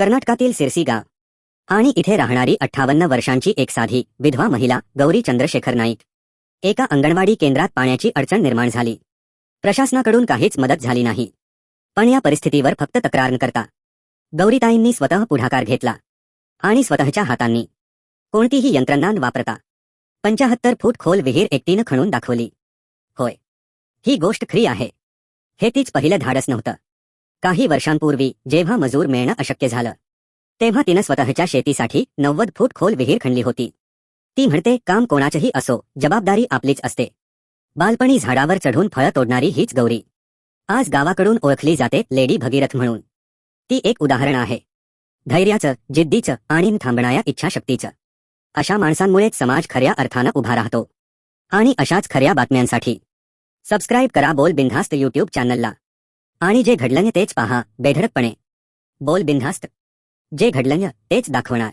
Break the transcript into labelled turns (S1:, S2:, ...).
S1: कर्नाटकातील सिरसिगा. आणि इथे राहणारी अठ्ठावन्न वर्षांची एक साधी विधवा महिला गौरी चंद्रशेखर नाईक. एका अंगणवाडी केंद्रात पाण्याची अडचण निर्माण झाली. प्रशासनाकडून काहीच मदत झाली नाही. पण या परिस्थितीवर फक्त तक्रार न करता गौरीताईंनी स्वतः पुढाकार घेतला. आणि स्वतःच्या हातांनी कोणतीही यंत्रणा न वापरता पंचाहत्तर फूट खोल विहीर एकटीनं खणून दाखवली. होय ही गोष्ट खरी आहे. हे तीच पहिलं धाडस नव्हतं. काही वर्षांपूर्वी जेव्हा मजूर मिळणं अशक्य झालं तेव्हा तिनं स्वतःच्या शेतीसाठी नव्वद फूट खोल विहीर खणली होती. ती म्हणते काम कोणाचंही असो जबाबदारी आपलीच असते. बालपणी झाडावर चढून फळं तोडणारी हीच गौरी. आज गावाकडून ओळखली जाते लेडी भगीरथ म्हणून. ती एक उदाहरण आहे. धैर्याचं जिद्दीचं आणि थांबणाऱ्या इच्छाशक्तीचं. अशा माणसांमुळेच समाज खऱ्या अर्थानं उभा राहतो. आणि अशाच खऱ्या बातम्यांसाठी. सबस्क्राईब करा बोल बिनधास्त यूट्यूब चॅनलला. आणि जे घडलं तेच पहा बेधडकपणे. बोल बिनधास्त. जे घडलं तेच दाखवणार.